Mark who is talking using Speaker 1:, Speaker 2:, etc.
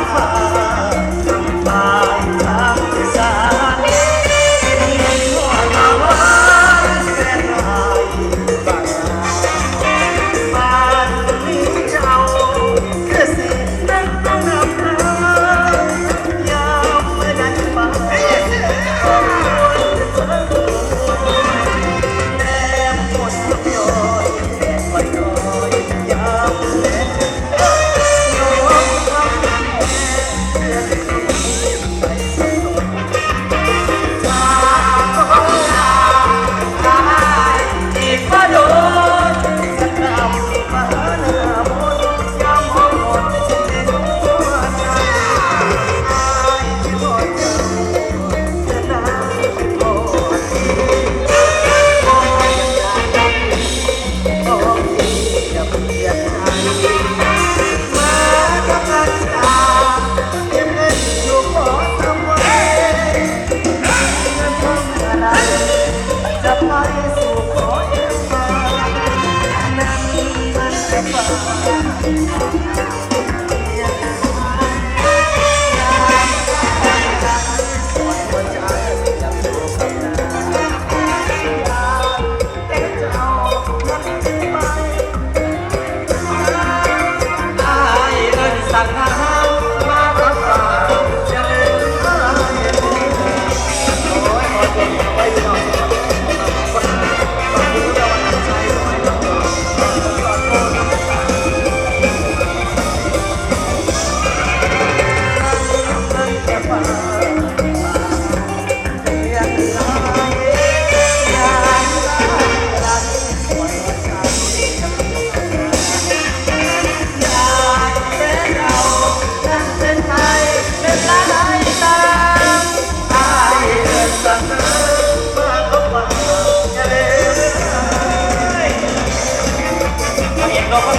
Speaker 1: 啊 I'm not তখন